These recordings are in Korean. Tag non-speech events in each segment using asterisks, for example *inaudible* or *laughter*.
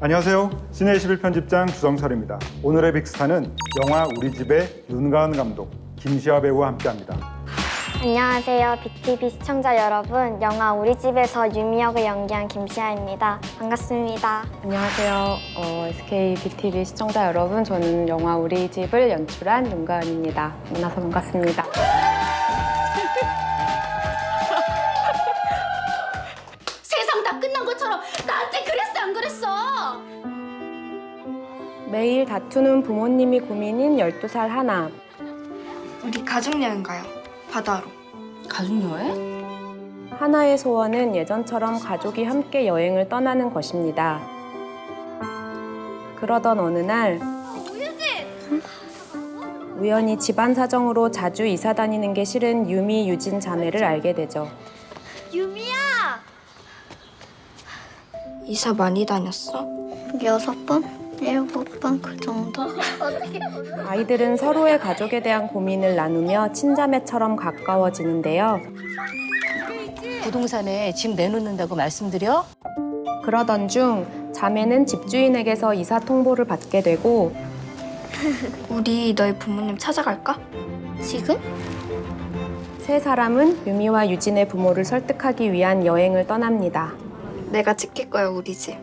안녕하세요. 시내 21 편집장 주성철입니다. 오늘의 빅스타는 영화 우리 집의 윤가은 감독, 김시아 배우와 함께합니다. 안녕하세요. BTV 시청자 여러분. 영화 우리 집에서 유미 역을 연기한 김시아입니다. 반갑습니다. 안녕하세요. 어, SK BTV 시청자 여러분, 저는 영화 우리 집을 연출한 윤가은입니다. 만나서 반갑습니다. 매일 다투는 부모님이 고민인 12살 하나. 우리 가족여행 가요. 바다로. 가족여행? 하나의 소원은 예전처럼 가족이 함께 여행을 떠나는 것입니다. 그러던 어느 날 우연히 집안 사정으로 자주 이사 다니는 게 싫은 유미, 유진 자매를 알게 되죠. 유미야! 이사 많이 다녔어? 여섯 번? 일곱 번 그 정도? *laughs* 아이들은 서로의 가족에 대한 고민을 나누며 친자매처럼 가까워지는데요. 부동산에 집 내놓는다고 말씀드려? 그러던 중 자매는 집주인에게서 이사 통보를 받게 되고 *laughs* 우리 너희 부모님 찾아갈까? 지금? 세 사람은 유미와 유진의 부모를 설득하기 위한 여행을 떠납니다. 내가 지킬 거야 우리 집.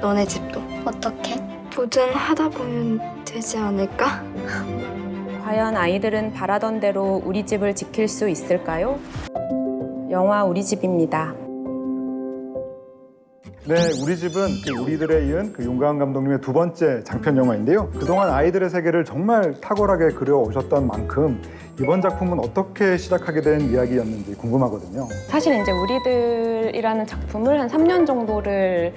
너네 집도. 어떻게? 뭐든 하다 보면 되지 않을까? 과연 아이들은 바라던 대로 우리 집을 지킬 수 있을까요? 영화 우리 집입니다. 네, 우리 집은 그 우리들에 이은 그 윤가은 감독님의 두 번째 장편 영화인데요. 그동안 아이들의 세계를 정말 탁월하게 그려오셨던 만큼 이번 작품은 어떻게 시작하게 된 이야기였는지 궁금하거든요. 사실 이제 우리들이라는 작품을 한 3년 정도를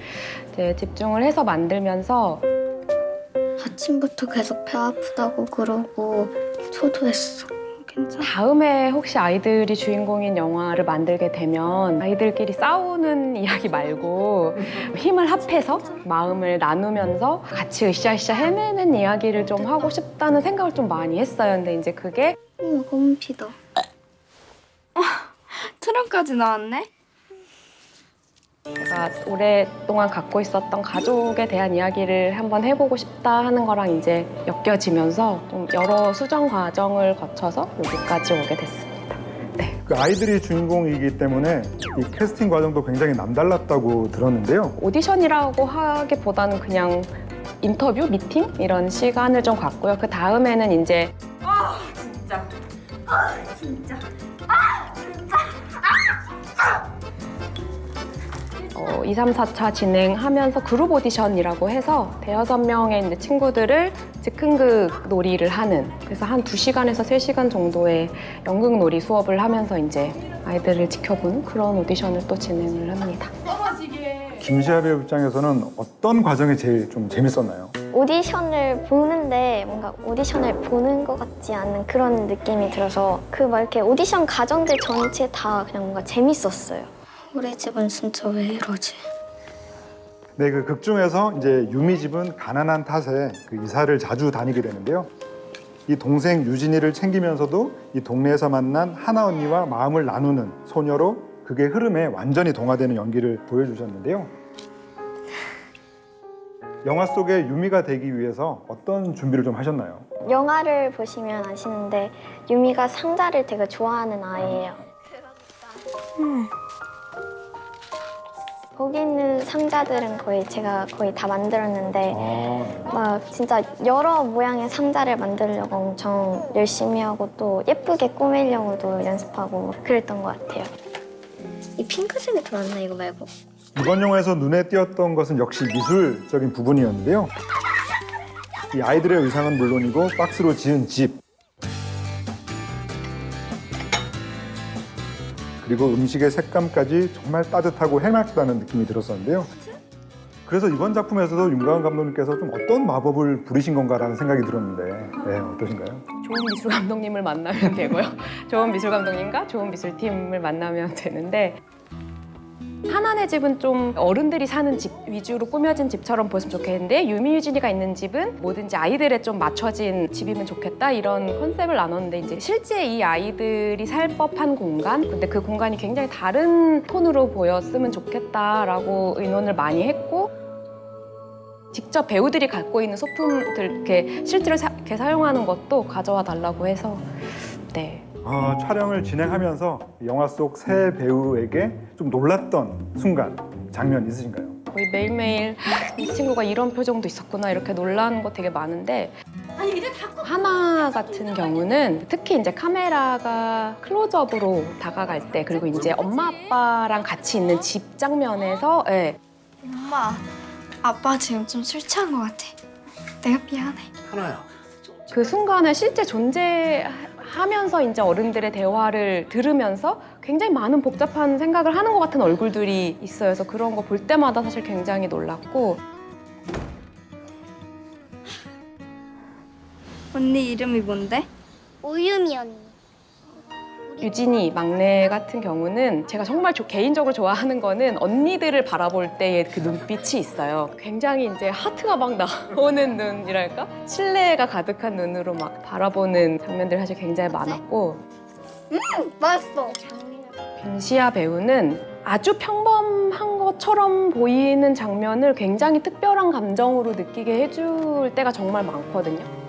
이제 집중을 해서 만들면서 아침부터 계속 배 아프다고 그러고 초조했어. 괜찮아. 다음에 혹시 아이들이 주인공인 영화를 만들게 되면 아이들끼리 싸우는 이야기 말고 힘을 합해서 마음을 나누면서 같이 으쌰으쌰 해내는 이야기를 좀 하고 싶다는 생각을 좀 많이 했어요. 근데 이제 그게 어머, 곰피다. 트럼까지 나왔네? 제가 오랫동안 갖고 있었던 가족에 대한 이야기를 한번 해보고 싶다 하는 거랑 이제 엮여지면서 좀 여러 수정 과정을 거쳐서 여기까지 오게 됐습니다. 네. 그 아이들이 주인공이기 때문에 이 캐스팅 과정도 굉장히 남달랐다고 들었는데요. 오디션이라고 하기보다는 그냥 인터뷰, 미팅 이런 시간을 좀 갖고요. 그 다음에는 이제 어, 2, 3, 4차 진행하면서 그룹 오디션이라고 해서 대여섯 명의 이제 친구들을 즉흥극 놀이를 하는 그래서 한 2시간에서 3시간 정도의 연극 놀이 수업을 하면서 이제 아이들을 지켜보는 그런 오디션을 또 진행을 합니다. 김시아 배우 입장에서는 어떤 과정이 제일 좀 재밌었나요? 오디션을 보는데 뭔가 오디션을 보는 것 같지 않은 그런 느낌이 들어서 그 막 이렇게 오디션 과정들 전체 다 그냥 뭔가 재밌었어요. 우리 집은 진짜 왜 이러지? 네, 그 극 중에서 이제 유미 집은 가난한 탓에 그 이사를 자주 다니게 되는데요. 이 동생 유진이를 챙기면서도 이 동네에서 만난 하나 언니와 마음을 나누는 소녀로 그게 흐름에 완전히 동화되는 연기를 보여주셨는데요. 영화 속의 유미가 되기 위해서 어떤 준비를 좀 하셨나요? 영화를 보시면 아시는데 유미가 상자를 되게 좋아하는 아이예요. 거기 있는 상자들은 거의 제가 거의 다 만들었는데 아, 막 진짜 여러 모양의 상자를 만들려고 엄청 열심히 하고 또 예쁘게 꾸미려고도 연습하고 그랬던 것 같아요. 이 핑크색이 더 낫나 이거 말고? 이번 영화에서 눈에 띄었던 것은 역시 미술적인 부분이었는데요. 이 아이들의 의상은 물론이고 박스로 지은 집 그리고 음식의 색감까지 정말 따뜻하고 해맑다는 느낌이 들었었는데요. 그래서 이번 작품에서도 윤가은 감독님께서 좀 어떤 마법을 부리신 건가라는 생각이 들었는데 네, 어떠신가요? 좋은 미술 감독님을 만나면 되고요. *laughs* 좋은 미술 감독님과 좋은 미술팀을 만나면 되는데 하나네 집은 좀 어른들이 사는 집 위주로 꾸며진 집처럼 보였으면 좋겠는데 유미 유진이가 있는 집은 뭐든지 아이들에 좀 맞춰진 집이면 좋겠다 이런 컨셉을 나눴는데 이제 실제 이 아이들이 살 법한 공간 근데 그 공간이 굉장히 다른 톤으로 보였으면 좋겠다라고 의논을 많이 했고 직접 배우들이 갖고 있는 소품들 이렇게 실제로 사, 이렇게 사용하는 것도 가져와 달라고 해서 네 어, 촬영을 진행하면서 영화 속 새 배우에게 좀 놀랐던 순간, 장면 있으신가요? 거의 매일매일 이 친구가 이런 표정도 있었구나 이렇게 놀라는 거 되게 많은데 아니 이제 다 하나 같은 경우는 특히 이제 카메라가 클로즈업으로 다가갈 때 그리고 이제 엄마 아빠랑 같이 있는 집 장면에서 예, 엄마, 아빠 지금 좀 술 취한 것 같아. 내가 미안해. 하나야. 그 순간에 실제 존재 하면서 이제 어른들의 대화를 들으면서 굉장히 많은 복잡한 생각을 하는 것 같은 얼굴들이 있어요. 그래서 그런 거 볼 때마다 사실 굉장히 놀랐고 언니 이름이 뭔데? 오유미 언니. 유진이 막내 같은 경우는 제가 정말 조- 개인적으로 좋아하는 거는 언니들을 바라볼 때의 그 눈빛이 있어요. 굉장히 이제 하트가 막 나오는 눈이랄까? 신뢰가 가득한 눈으로 막 바라보는 장면들이 사실 굉장히 많았고 맛있어. 김시아 배우는 아주 평범한 것처럼 보이는 장면을 굉장히 특별한 감정으로 느끼게 해줄 때가 정말 많거든요.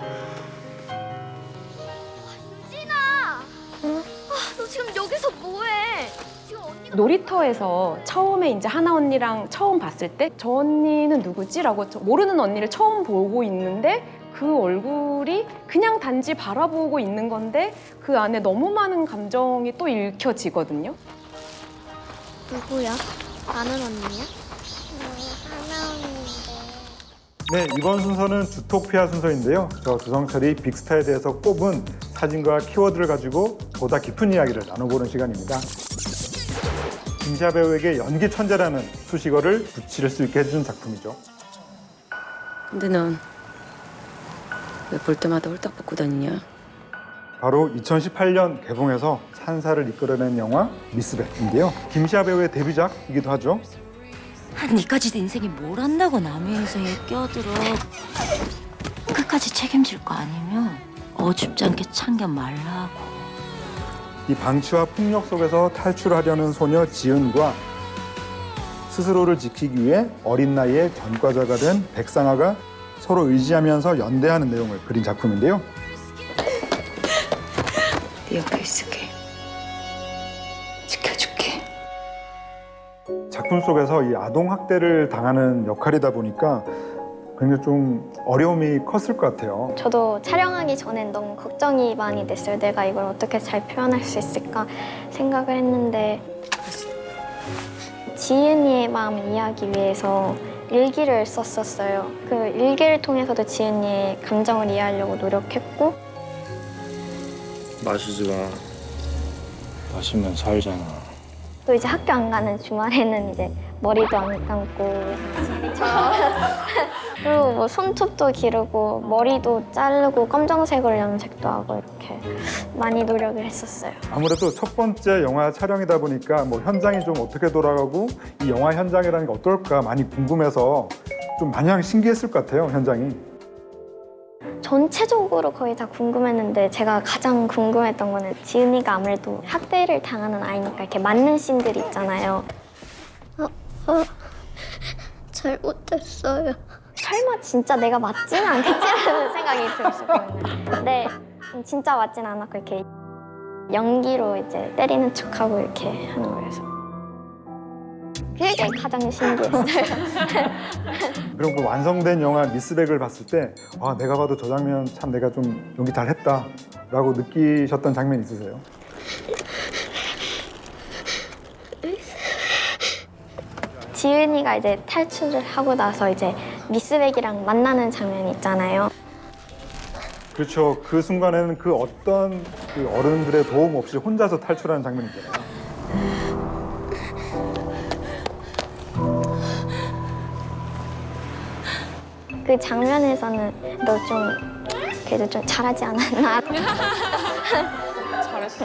놀이터에서 처음에 이제 하나 언니랑 처음 봤을 때 저 언니는 누구지?라고 저 모르는 언니를 처음 보고 있는데 그 얼굴이 그냥 단지 바라보고 있는 건데 그 안에 너무 많은 감정이 또 읽혀지거든요. 누구야? 아는 언니야? 하나 언니인데. 네, 이번 순서는 주토피아 순서인데요. 저 주성철이 빅스타에 대해서 꼽은 사진과 키워드를 가지고 보다 깊은 이야기를 나눠보는 시간입니다. 김시아 배우에게 연기 천재라는 수식어를 붙일 수 있게 해준 작품이죠. 근데 넌 왜 볼 때마다 홀딱 벗고 다니냐? 바로 2018년 개봉해서 산사를 이끌어낸 영화 미스백인데요. 김시아 배우의 데뷔작이기도 하죠. 니까지 내 인생이 뭘 안다고 남의 인생에 끼어들어 끝까지 책임질 거 아니면 어줍지 않게 참견 말라고 이 방치와 폭력 속에서 탈출하려는 소녀 지은과 스스로를 지키기 위해 어린 나이에 전과자가 된 백상아가 서로 의지하면서 연대하는 내용을 그린 작품인데요. 네 옆에 있을게. 지켜줄게. 작품 속에서 이 아동 학대를 당하는 역할이다 보니까 굉장히 좀 어려움이 컸을 것 같아요. 저도 촬영하기 전엔 너무 걱정이 많이 됐어요. 내가 이걸 어떻게 잘 표현할 수 있을까 생각을 했는데 지은이의 마음을 이해하기 위해서 일기를 썼었어요. 그 일기를 통해서도 지은이의 감정을 이해하려고 노력했고 마시지 마. 마시면 살잖아. 또 이제 학교 안 가는 주말에는 이제 머리도 안 감고 *laughs* 그리고 뭐 손톱도 기르고 머리도 자르고 검정색으로 염색도 하고 이렇게 많이 노력을 했었어요. 아무래도 첫 번째 영화 촬영이다 보니까 뭐 현장이 좀 어떻게 돌아가고 이 영화 현장이라는 게 어떨까 많이 궁금해서 좀 마냥 신기했을 것 같아요 현장이. 전체적으로 거의 다 궁금했는데 제가 가장 궁금했던 거는 지은이가 아무래도 학대를 당하는 아이니까 이렇게 맞는 씬들이 있잖아요. 어, 어, 잘못했어요. 설마 진짜 내가 맞지는 않겠지라는 생각이 들었었거든요. 근데 진짜 맞진 않았고 이렇게 연기로 이제 때리는 척하고 이렇게 하는 거여서 그게 가장 신기했어요. *laughs* 그리고 그 완성된 영화 미스백을 봤을 때, 아, 내가 봐도 저 장면 참 내가 좀 연기 잘했다 라고 느끼셨던 장면 있으세요? 지은이가 이제 탈출을 하고 나서 이제 미스백이랑 만나는 장면이 있잖아요. 그렇죠. 그 순간에는 그 어떤 그 어른들의 도움 없이 혼자서 탈출하는 장면이잖아요. 그 장면에서는 너 좀 그래도 좀 잘하지 않았나? *laughs* 잘했어.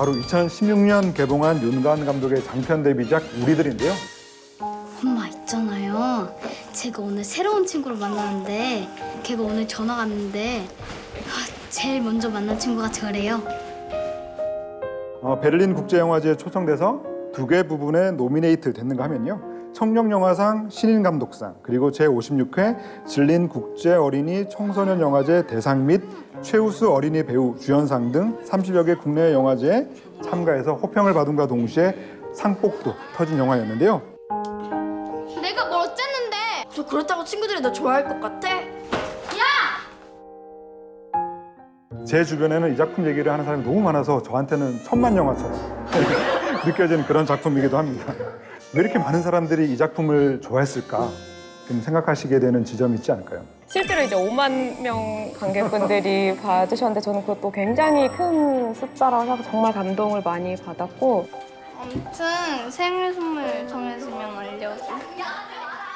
바로 2016년 개봉한 윤가은 감독의 장편 데뷔작 우리들인데요. 엄마 있잖아요. 제가 오늘 새로운 친구를 만나는데 걔가 오늘 전화 왔는데 아, 제일 먼저 만난 친구가 저래요. 어, 베를린 국제영화제에 초청돼서 두 개 부분에 노미네이트 됐는가 하면요. 청룡영화상 신인감독상 그리고 제56회 질린 국제어린이 청소년영화제 대상 및 최우수 어린이 배우 주연상 등 30여 개 국내 영화제에 참가해서 호평을 받음과 동시에 상복도 터진 영화였는데요. 내가 뭘 어쨌는데? 저 그렇다고 친구들이 너 좋아할 것 같아? 제 주변에는 이 작품 얘기를 하는 사람이 너무 많아서 저한테는 천만 영화처럼 *laughs* 느껴지는 그런 작품이기도 합니다. 왜 이렇게 많은 사람들이 이 작품을 좋아했을까? 좀 생각하시게 되는 지점이 있지 않을까요? 실제로 이제 5만 명 관객분들이 *laughs* 봐주셨는데 저는 그것도 굉장히 큰 숫자라서 생각해서 정말 감동을 많이 받았고 아무튼 생일 선물 정해지면 알려줘.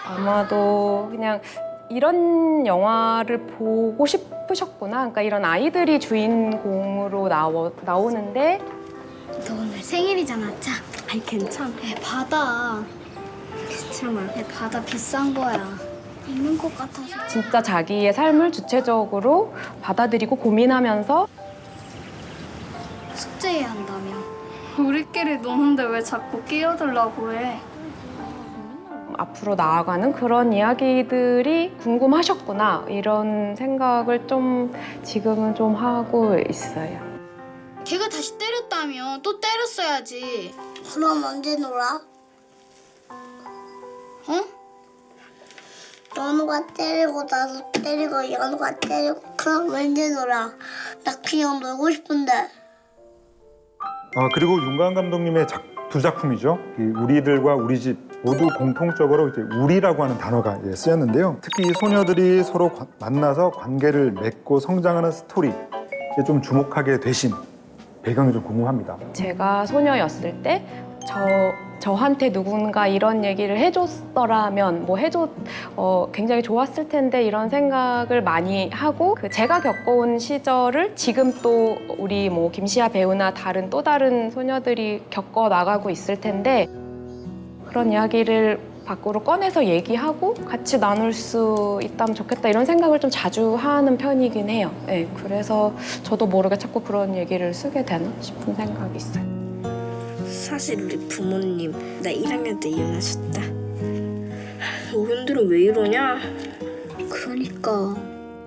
아마도 그냥 이런 영화를 보고 싶으셨구나. 그러니까 이런 아이들이 주인공으로 나오, 나오는데 너 오늘 생일이잖아, 자. 아니 괜찮아. 애 받아. 괜찮아. 애 받아 비싼 거야. 있는 것 같아서. 진짜 자기의 삶을 주체적으로 받아들이고 고민하면서 숙제해야 한다며. 우리끼리 노는데 왜 자꾸 끼어들라고 해? 앞으로 나아가는 그런 이야기들이 궁금하셨구나. 이런 생각을 좀 지금은 좀 하고 있어요. 걔가 다시 때렸다며 또 때렸어야지. 그럼 언제 놀아? 어? 연우가 때리고 나도 때리고 연우가 때리고 그럼 언제 놀아? 나 그냥 놀고 싶은데 아, 그리고 윤가은 감독님의 작, 두 작품이죠. 이 우리들과 우리 집 모두 공통적으로 이제 우리라고 하는 단어가 예, 쓰였는데요. 특히 이 소녀들이 서로 관- 만나서 관계를 맺고 성장하는 스토리 에 좀 주목하게 되신 배경이 좀 궁금합니다. 제가 소녀였을 때 저, 저한테 누군가 이런 얘기를 해줬더라면 뭐 해줬 어, 굉장히 좋았을 텐데 이런 생각을 많이 하고 그 제가 겪어온 시절을 지금 또 우리 뭐 김시아 배우나 다른 또 다른 소녀들이 겪어 나가고 있을 텐데 그런 이야기를 밖으로 꺼내서 얘기하고 같이 나눌 수 있다면 좋겠다 이런 생각을 좀 자주 하는 편이긴 해요. 네, 그래서 저도 모르게 자꾸 그런 얘기를 쓰게 되나 싶은 생각이 있어요. 사실 우리 부모님 나 1학년 때 이혼하셨다. 어른들은 왜 이러냐? 그러니까.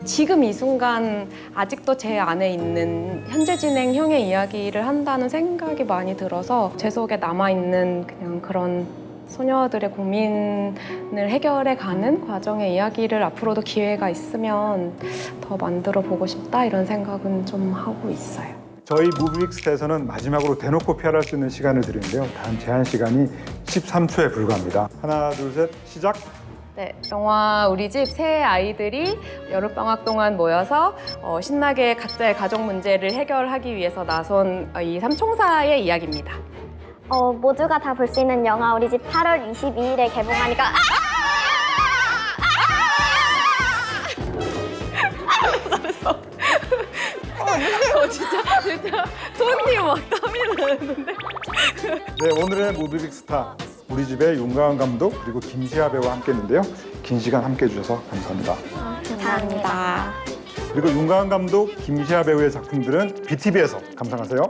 지금 이 순간 아직도 제 안에 있는 현재 진행 형의 이야기를 한다는 생각이 많이 들어서 제 속에 남아 있는 그냥 그런 소녀들의 고민을 해결해 가는 과정의 이야기를 앞으로도 기회가 있으면 더 만들어 보고 싶다 이런 생각은 좀 하고 있어요. 저희 무비빅스타에서는 마지막으로 대놓고 PR할 수 있는 시간을 드리는데요. 단 제한 시간이 13초에 불과합니다. 하나, 둘, 셋, 시작! 네, 영화 우리 집새 아이들이 여름 방학 동안 모여서 어, 신나게 각자의 가족 문제를 해결하기 위해서 나선 어, 이 삼총사의 이야기입니다. 어, 모두가 다 볼 수 있는 영화 우리 집 8월 22일에 개봉하니까 아! 어, 진짜 진짜 손이 막 땀이 나는데. 네, 오늘의 무비빅 스타 우리 집의 윤가은 감독 그리고 김시아 배우와 함께했는데요. 긴 시간 함께해 주셔서 감사합니다. 감사합니다. 그리고 윤가은 감독, 김시아 배우의 작품들은 BTV에서 감상하세요.